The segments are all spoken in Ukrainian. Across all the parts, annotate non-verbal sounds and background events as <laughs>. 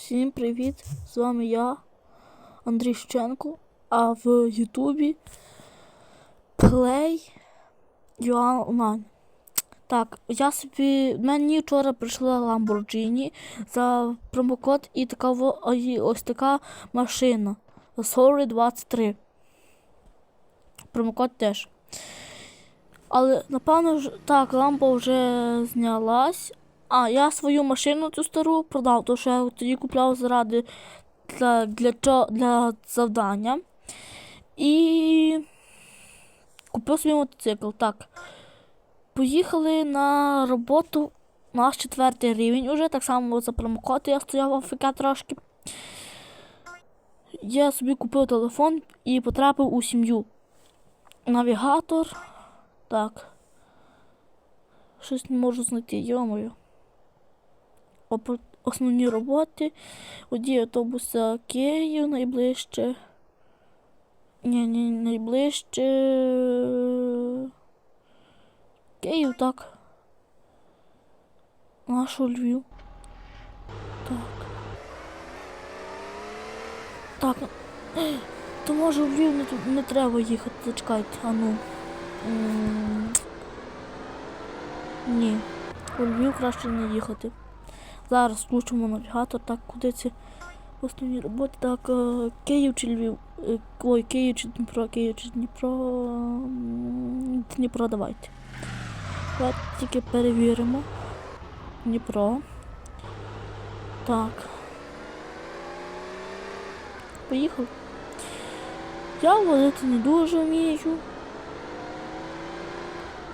Всім привіт! З вами я, Андрій Щенко, а в Ютубі Play Юан Онлайн. Так, я собі. Мені вчора прийшла Lamborghini за промокод і така і ось така машина. Sorry 23. Промокод теж. Але напевно так, лампа вже знялась. А я свою машину цю стару продав, тому що я тоді купляв заради для, для, для завдання. І купив собі мотоцикл. Так. Поїхали на роботу. Наш четвертий рівень уже, так само за промокод я стояв в АФК трошки. Я собі купив телефон і потрапив у сім'ю. Навігатор. Так. Щось не можу знайти, йомою. Основні роботи. Водій автобуса Київ найближче. Ні, ні, найближче. Київ, так. Наш у Львів. Так. Так. То може у Львів не, не треба їхати, зачекайте, а ну. Ні. У Львів краще не їхати. Зараз включимо навігатор, так, куди ці основні роботи. Так, е, Київ чи Львів. Е, Ой, Київ чи Дніпро, Київ чи Дніпро. Дніпро давайте. Давайте тільки перевіримо. Дніпро. Так. Поїхав. Я водити не дуже вмію.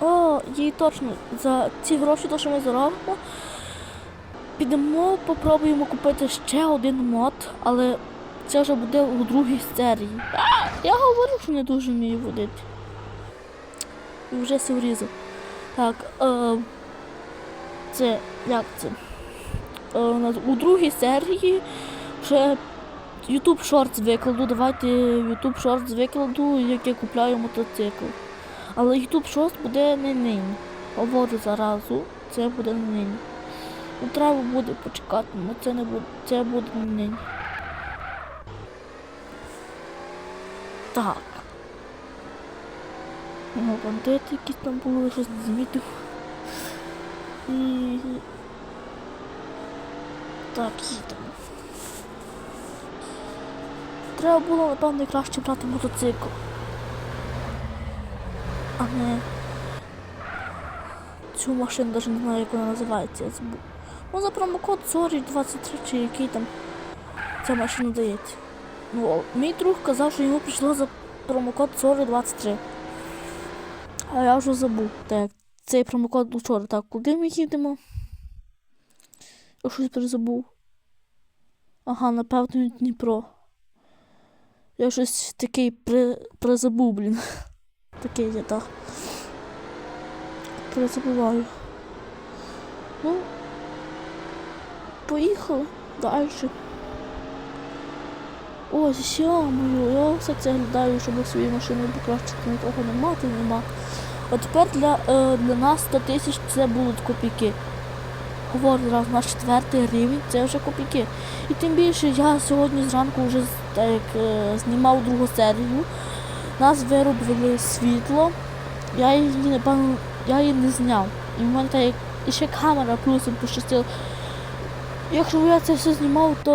О, їй точно за ці гроші, то, що ми заробимо, підемо, попробуємо купити ще один мод, але це вже буде у другій серії. А, я говорю, що не дуже вмію водити. І вже все врізав. Так, е, це як це? Е, у другій серії вже YouTube Shorts викладу. Давайте YouTube Shorts викладу, як я купляю мотоцикл. Але YouTube Shorts буде не нині. Говорю заразу, це буде не нині. Ну, треба буде почекати, але це не буде, це буде нині. Так. Ну, бандити якісь там були, щось змітив. І... Так, їдемо. Треба було, напевно, краще брати мотоцикл. А не цю машину навіть не знаю, як вона називається. Ну, за промокод Sorry 23 чи який там ця машина дається. Ну, мій друг казав, що йому прийшло за промокод Sorry 23. А я вже забув. Так, цей промокод вчора. Так, куди ми їдемо? Я щось перезабув. Ага, напевно, Дніпро. Я щось такий при... призабув, блін. <laughs> Такий я так. Призабуваю. Ну, поїхали далі. Ось, мою, я все це глядаю, щоб свої машини покращити, нікого нема, то нема. А тепер для, е, для нас 100 тисяч це будуть копійки. Говорю раз, наш четвертий рівень це вже копійки. І тим більше я сьогодні зранку вже так, як, е, знімав другу серію. Нас виробили світло. Я її, напевно, я її не зняв. І в мене так як і ще камера плюсом пощастило. Якщо б я це все знімав, то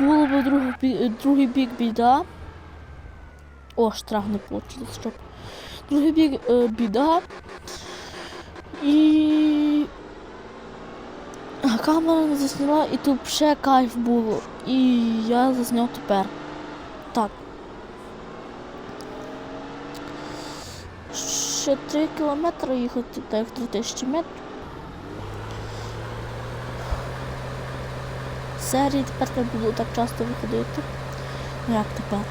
було б другий, другий бік біда. О, штраф не вийшло, щоб. Другий бік е, біда. І камера не засняла, і тут ще кайф було. І я засняв тепер. Так. Ще 3 кілометри їхати, так як 3000 метрів. Серії тепер не буду так часто виходити. Ну як тепер?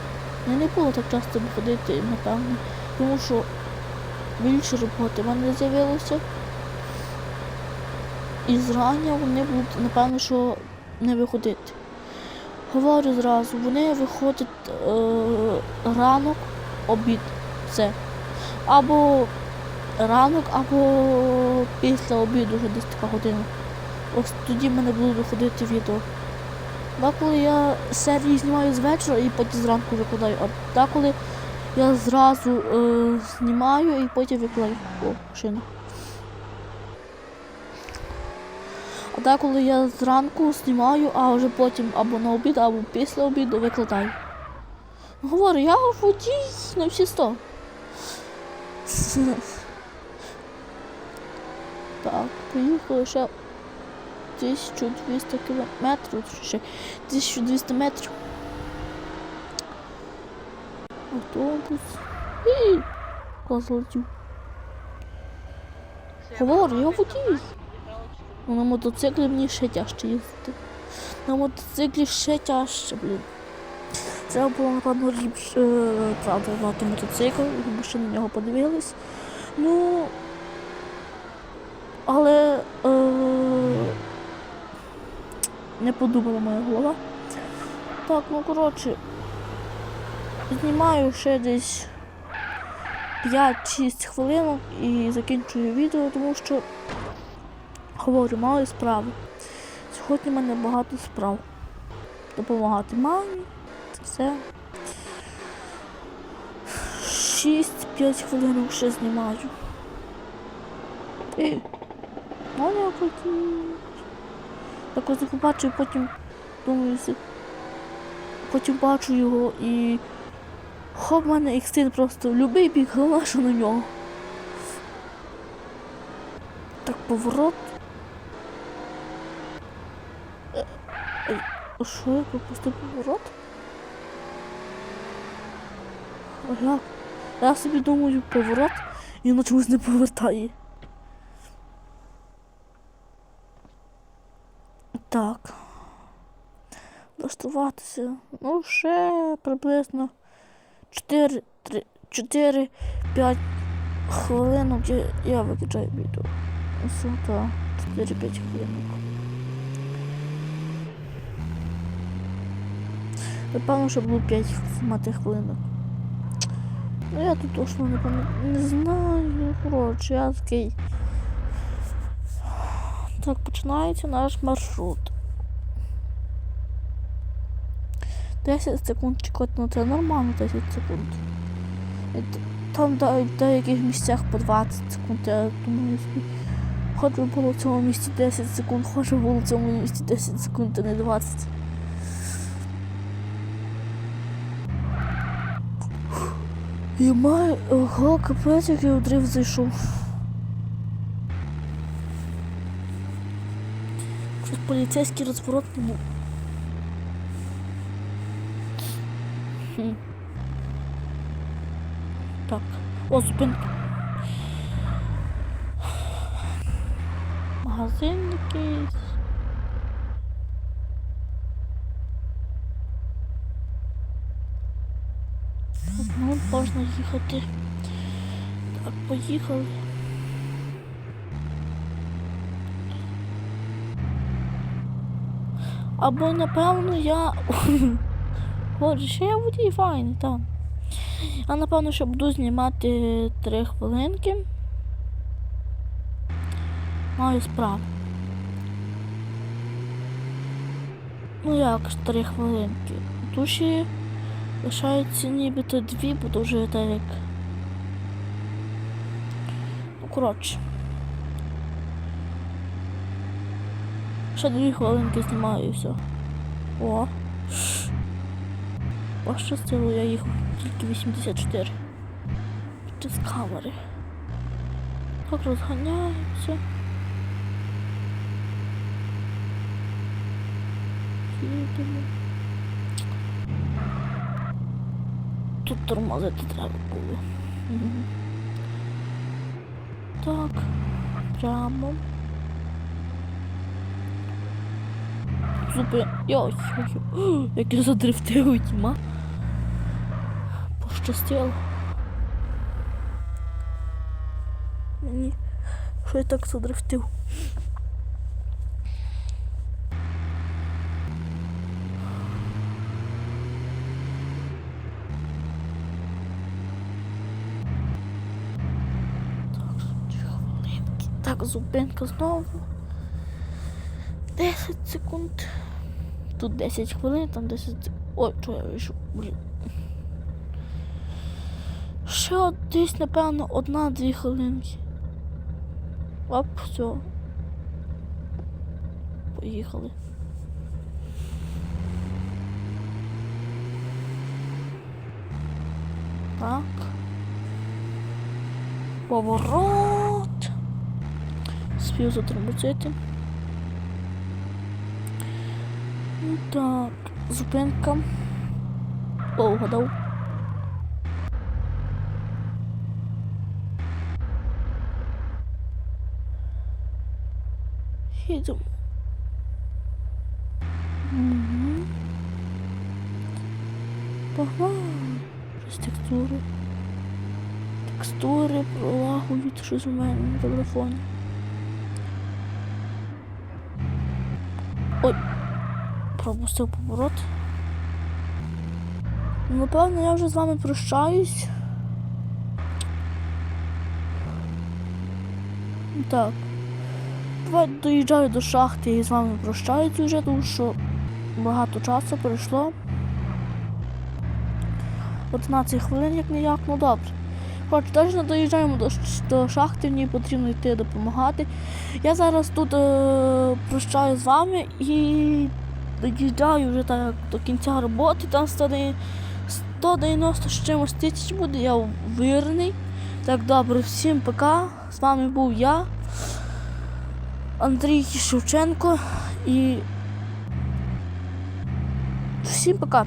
Я не буду так часто виходити, напевно. Тому що більше роботи в мене з'явилося. І зрання вони будуть, напевно, що не виходити. Говорю зразу, вони виходять е, ранок, обід. Все. Або ранок, або після обіду вже десь така година. Ось тоді мене будуть виходити відео. Деколи я серії знімаю з вечора і потім зранку викладаю, а деколи я зразу е, знімаю і потім викладаю. О, машина. А деколи я зранку знімаю, а вже потім або на обід, або після обіду викладаю. Говорю, я водій на всі сто. <laughs> Так, поїхали ще 1200 кілометрів, ще 1200 метрів. Автобус. І клас летів. Говорю, я водій. На мотоциклі мені ще тяжче їздити. На мотоциклі ще тяжче, блін. Треба було, напевно, ліпше е, правда, мати мотоцикл, ми ще на нього подивились. Ну, але е, не подумала моя голова. Так, ну коротше, знімаю ще десь 5-6 хвилинок і закінчую відео, тому що говорю, маю справи. Сьогодні в мене багато справ. Допомагати мамі, це все. 6-5 хвилинок ще знімаю. І ну, я хотів. Так ось побачив, потім думаю, потім бачу його і хоп, в мене ікстин просто в любий бік, головне, що на нього. Так, поворот. Е, е, а Що я пропустив поворот? А як? Я собі думаю поворот і на чомусь не повертає. Так. Влаштуватися. Ну, ще приблизно 4-5 хвилинок я, виключаю відео. Все, так. 4-5 хвилинок. Напевно, що було 5 мати хвилинок. Ну я тут точно не пам'ятаю. Не знаю. Коротше, я такий. Так, починається наш маршрут. 10 секунд чекати, ну це нормально 10 секунд. Там да- в деяких місцях по 20 секунд, я думаю. Хоч би було в цьому місці 10 секунд, хоч би було в цьому місці 10 секунд, а не 20. Я маю. Ого, капець, як я у дрифт зайшов. Поліцейський розворот був. Так. О. Магазин якийсь. Ну, можна їхати. Так, поїхали. Або напевно я. <laughs> Боже, ще я водій файний, так. А напевно, що буду знімати три хвилинки. Маю справу. Ну як ж три хвилинки? Душі лишається нібито дві, бо вже так як. Ну, коротше. Ще дві хвилинки знімаю і все. О. Пощастило, я їхав тільки 84. Чи з камери. Так розганяємося. Їдемо. Тут тормозити треба було. Мгм. Так, прямо. Зупи. Йой, <gasps> як я задрифтив у тіма. Пощастило. Мені що я так задрифтив. Так, зупинка знову. 10 секунд. Тут 10 хвилин, там 10. Ой, що я вийшов, блін. Ще десь, напевно, одна-дві хвилинки. Оп, все. Поїхали. Так. Поворот. Спів затормозити. Ну, Так, зупинка. О, вгадав. Їдемо. Угу. Погнали. Щось текстури. Текстури пролагують щось у мене на телефоні. Ой, пропустив поворот. Ну, Напевно, я вже з вами прощаюсь. Так. Давай доїжджаю до шахти і з вами прощаюсь вже, тому що багато часу пройшло. 11 хвилин як ніяк, ну добре. Хоч теж не доїжджаємо до, до шахти, мені потрібно йти допомагати. Я зараз тут е, прощаю з вами і доїжджаю вже так до кінця роботи. Там 190 190 з чимось тисяч буде, я вірний. Так, добре, всім пока. З вами був я, Андрій Шевченко і всім пока.